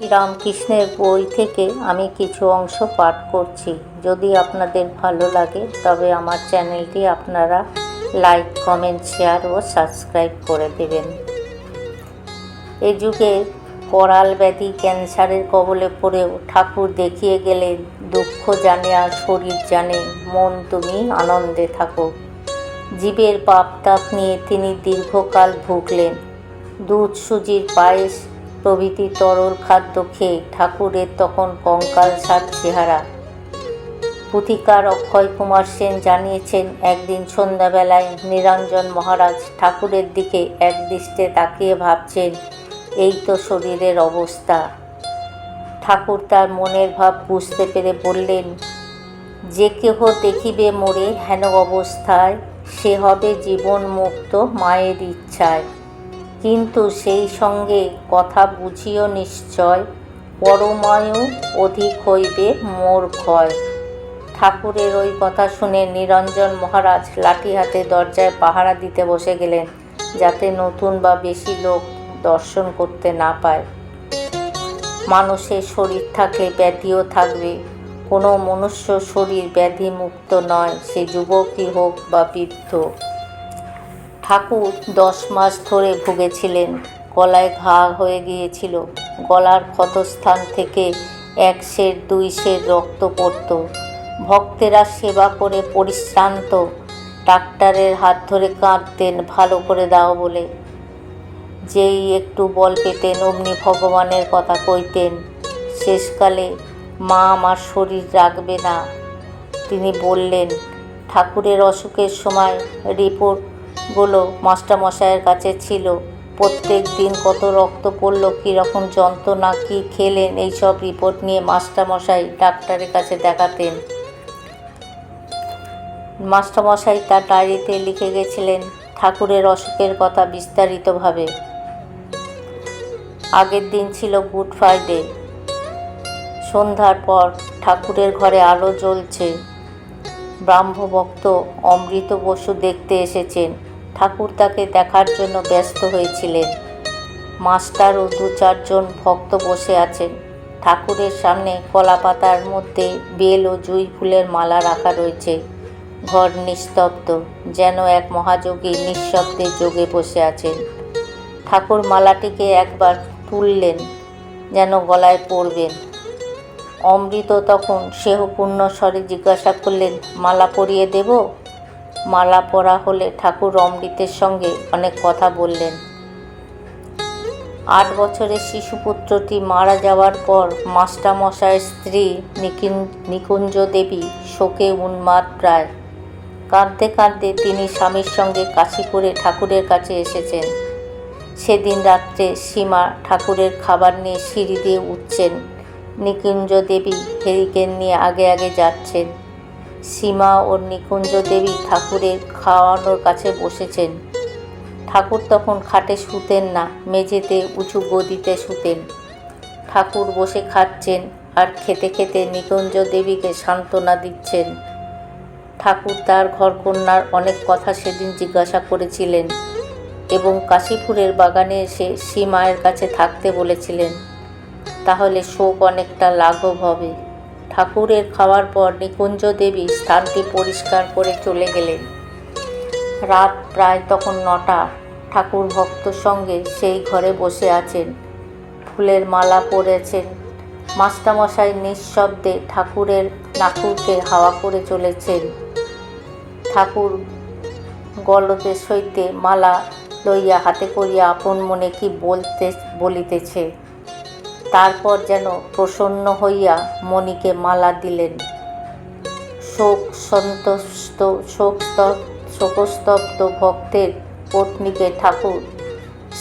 শ্রীরামকৃষ্ণের বই থেকে আমি কিছু অংশ পাঠ করছি। যদি আপনাদের ভালো লাগে, তবে আমার চ্যানেলটি আপনারা লাইক, কমেন্ট, শেয়ার ও সাবস্ক্রাইব করে দেবেন। এ যুগে করাল ব্যাধি ক্যান্সারের কবলে পড়েও ঠাকুর দেখিয়ে গেলেন, দুঃখ জানে আর শরীর জানে, মন তুমি আনন্দে থাকো। জীবের পাপ তাপ নিয়ে তিনি দীর্ঘকাল ভুগলেন। দুধ সুজির পায়েস প্রভৃতি তরল খাদ্য খেয়ে ঠাকুরের তখন কঙ্কাল সার চেহারা। পুথিকার অক্ষয় কুমার সেন জানিয়েছেন, একদিন সন্ধ্যাবেলায় নিরঞ্জন মহারাজ ঠাকুরের দিকে একদৃষ্টে তাকিয়ে ভাবছেন, এই তো শরীরের অবস্থা। ঠাকুর তার মনের ভাব বুঝতে পেরে বললেন, যে কেহ দেখিবে মোরে হেন অবস্থায়, সে হবে জীবন মুক্ত মায়ের ইচ্ছায়। কিন্তু সেই সঙ্গে কথা বুঝিও নিশ্চয়, পরমায়ু অধিক হইবে মোর ক্ষয়। ঠাকুরের ওই কথা শুনে নিরঞ্জন মহারাজ লাঠি হাতে দরজায় পাহারা দিতে বসে গেলেন, যাতে নতুন বা বেশি লোক দর্শন করতে না পায়। মানুষের শরীর থাকে, ব্যাধিও থাকবে। কোনো মনুষ্য শরীর ব্যাধি মুক্ত নয়, সে যুবকই হোক বা বৃদ্ধ। ঠাকুর দশ মাস ধরে ভুগেছিলেন। গলায় ঘা হয়ে গিয়েছিল। গলার ক্ষতস্থান থেকে এক সের দুই সের রক্ত পড়ত। ভক্তেরা সেবা করে পরিশ্রান্ত। ডাক্তারের হাত ধরে কাঁদতেন, ভালো করে দাও বলে। যেই একটু বল পেতেন, অমনি ভগবানের কথা কইতেন, শেষকালে মা আমার শরীর রাখবে না। তিনি বললেন, ঠাকুরের অসুখের সময় রিপোর্টগুলো মাস্টারমশাইয়ের কাছে ছিল। প্রত্যেক দিন কত রক্ত পড়ল, কীরকম যন্ত্রণা, কী খেলেন, এইসব রিপোর্ট নিয়ে মাস্টারমশাই ডাক্তারের কাছে দেখাতেন। মাস্টারমশাই তার ডায়েরিতে লিখে গেছিলেন, ঠাকুরের অসুখের কথা বিস্তারিতভাবে। আগের দিন ছিল গুড ফ্রাইডে। সন্ধ্যার পর ঠাকুরের ঘরে আলো জ্বলছে। ব্রাহ্মভক্ত অমৃত বসু দেখতে এসেছেন। ঠাকুর তাকে দেখার জন্য ব্যস্ত হয়েছিলেন। মাস্টার ও দু চারজন ভক্ত বসে আছেন। ঠাকুরের সামনে কলা পাতার মধ্যে বেল ও জুঁই ফুলের মালা রাখা রয়েছে। ঘর নিস্তব্ধ, যেন এক মহাযোগী নিঃশব্দে যোগে বসে আছেন। ঠাকুর মালাটিকে একবার তুললেন, যেন গলায় পরবেন অমৃত তখন সেহ পূর্ণ স্বরে জিজ্ঞাসা করলেন, মালা পরিয়ে দেব? মালা পরা হলে ঠাকুর অমৃতের সঙ্গে অনেক কথা বললেন। আট বছরের শিশুপুত্রটি মারা যাওয়ার পর মাস্টারমশাইয়ের স্ত্রী নিকুঞ্জ দেবী শোকে উন্মাদ প্রায়। কাঁদতে কাঁদতে তিনি স্বামীর সঙ্গে কাশীপুরে ঠাকুরের কাছে এসেছেন। সেদিন রাত্রে সীমা ঠাকুরের খাবার নিয়ে সিঁড়ি দিয়ে উঠছেন। নিকুঞ্জ দেবী হেরিকেন নিয়ে আগে আগে যাচ্ছেন। সীমা ও নিকুঞ্জ দেবী ঠাকুরের খাওয়ানোর কাছে বসেছেন। ঠাকুর তখন খাটে শুতেন না, মেঝেতে উঁচু গদিতে শুতেন। ঠাকুর বসে খাচ্ছেন আর খেতে খেতে নিকুঞ্জ দেবীকে সান্ত্বনা দিচ্ছেন। ঠাকুর তার ঘরকন্যার অনেক কথা সেদিন জিজ্ঞাসা করেছিলেন এবং কাশীপুরের বাগানে এসে সীমায়ের কাছে থাকতে বলেছিলেন। তাহলে শোক অনেকটা লাঘব হবে। ঠাকুরের খাওয়ার পর নিকুঞ্জ দেবী স্থানটি পরিষ্কার করে চলে গেলেন। রাত প্রায় তখন নটা। ঠাকুর ভক্ত সঙ্গে সেই ঘরে বসে আছেন। ফুলের মালা পরেছেন। মাস্টারমশাই নিঃশব্দে ঠাকুরের নাকুরকে হাওয়া করে চলেছেন। ঠাকুর গলদের সইতে মালা লইয়া হাতে করিয়া আপন মনে কি বলতে বলিতেছে? তারপর যেন প্রসন্ন হইয়া মণিকে মালা দিলেন। শোক সন্তস্ত শোক শোকস্তব্ধ ভক্তের পত্নীকে ঠাকুর,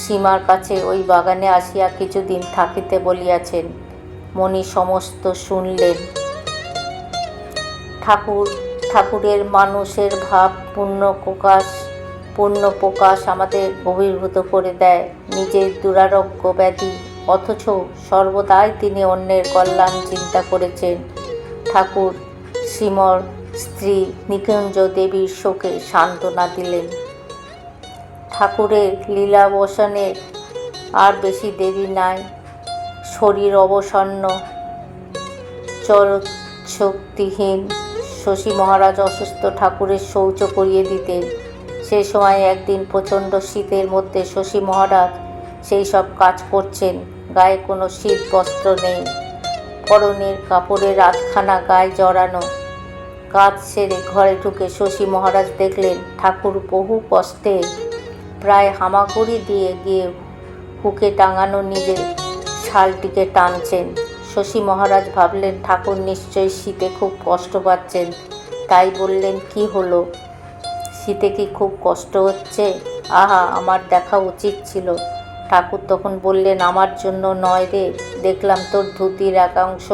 সীমার কাছে ওই বাগানে আসিয়া কিছুদিন থাকিতে বলিয়াছেন। মণি সমস্ত শুনলেন। ঠাকুর, ঠাকুরের মানুষের ভাব পূর্ণ প্রকাশ পূর্ণ প্রকাশ আমাদের বহির্ভূত করে দেয়। নিজের দুরারোগ্য ব্যাধি অথচ সর্বদাই তিনি অন্যের কল্যাণ চিন্তা করেছেন। ঠাকুর শ্রীমর স্ত্রী নিকুঞ্জ দেবীর শোকে সান্ত্বনা দিলেন। ঠাকুরের লীলাবসানের আর বেশি দেরি নাই, শরীর অবসন্ন শক্তিহীন শশী মহারাজ অসুস্থ ঠাকুরের শৌচ করিয়ে দিতেন। সে সময় একদিন প্রচণ্ড শীতের মধ্যে শশী মহারাজ সেই সব কাজ করছেন। গায়ে কোনো শীত বস্ত্র নেই। পরনের কাপড়ের আধখানা গায়ে জড়ানো। কাজ সেরে ঘরে ঢুকে শশী মহারাজ দেখলেন ঠাকুর বহু কষ্টে প্রায় হামাগুড়ি দিয়ে গিয়ে হুকে টাঙানো নিজের শালটিকে টানছেন। শশী মহারাজ ভাবলেন, ঠাকুর নিশ্চয়ই শীতে খুব কষ্ট পাচ্ছেন। তাই বললেন, কি হলো? শীতে কি খুব কষ্ট হচ্ছে? আহা, আমার দেখা উচিত ছিল। ঠাকুর তখন বললেন, আমার জন্য নয় রে, দেখলাম তোর ধুতির একাংশ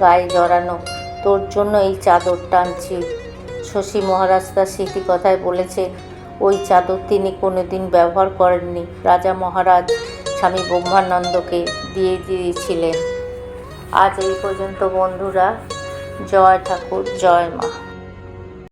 গায়ে জড়ানো। তোর জন্য এই চাদর টানছি। শশী মহারাজ তার স্মৃতি কথায় বলেছেন ওই চাদর তিনি কোনোদিন ব্যবহার করেননি। রাজা মহারাজ স্বামী ব্রহ্মানন্দকে দিয়ে দিয়েছিলেন। আজ এই পর্যন্ত বন্ধুরা, জয় ঠাকুর, জয় মা।